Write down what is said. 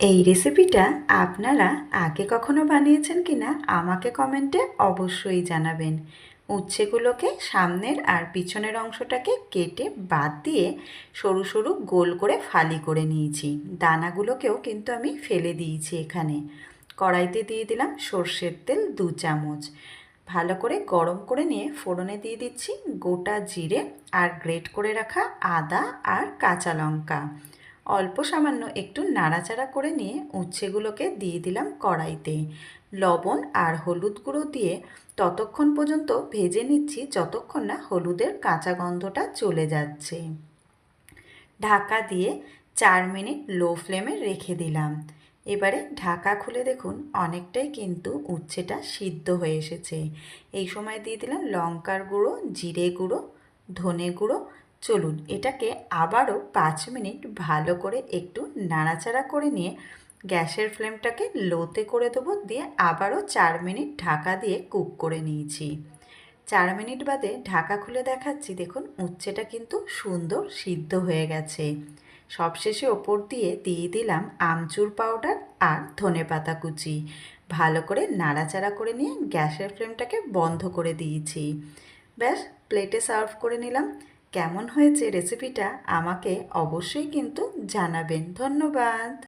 এই রেসিপিটা আপনারা আগে কখনো বানিয়েছেন কি না আমাকে কমেন্টে অবশ্যই জানাবেন। উচ্ছেগুলোকে সামনের আর পিছনের অংশটাকে কেটে বাদ দিয়ে সরু সরু গোল করে ফালি করে নিয়েছি। দানাগুলোকেও কিন্তু আমি ফেলে দিয়েছি এখানে। কড়াইতে দিয়ে দিলাম সর্ষের তেল দু চামচ। ভালো করে গরম করে নিয়ে ফোড়নে দিয়ে দিচ্ছি গোটা জিরে আর গ্রেট করে রাখা আদা আর কাঁচা লঙ্কা। অল্প সামান্য একটু নাড়াচাড়া করে নিয়ে উচ্ছেগুলোকে দিয়ে দিলাম কড়াইতে। লবণ আর হলুদ গুঁড়ো দিয়ে ততক্ষণ পর্যন্ত ভেজে নিচ্ছি যতক্ষণ না হলুদের কাঁচা গন্ধটা চলে যাচ্ছে। ঢাকা দিয়ে চার মিনিট লো ফ্লেমে রেখে দিলাম। এবারে ঢাকা খুলে দেখুন, অনেকটাই কিন্তু উচ্ছেটা সিদ্ধ হয়ে এসেছে। এই সময় দিয়ে দিলাম লঙ্কার গুঁড়ো, জিরে গুঁড়ো, ধনে গুঁড়ো চলুন এটাকে আবারও পাঁচ মিনিট ভালো করে একটু নাড়াচাড়া করে নিয়ে গ্যাসের ফ্লেমটাকে লোতে করে দেবো, দিয়ে আবারও চার মিনিট ঢাকা দিয়ে কুক করে নিয়েছি। চার মিনিট বাদে ঢাকা খুলে দেখাচ্ছি, দেখুন উচ্ছেটা কিন্তু সুন্দর সিদ্ধ হয়ে গেছে। সবশেষে ওপর দিয়ে দিয়ে দিলাম আমচুর পাউডার আর ধনে পাতা কুচি। ভালো করে নাড়াচাড়া করে নিয়ে গ্যাসের ফ্লেমটাকে বন্ধ করে দিয়েছি। ব্যাস, প্লেটে সার্ভ করে নিলাম। কেমন হয়েছে রেসিপিটা আমাকে অবশ্যই কিন্তু জানাবেন। ধন্যবাদ।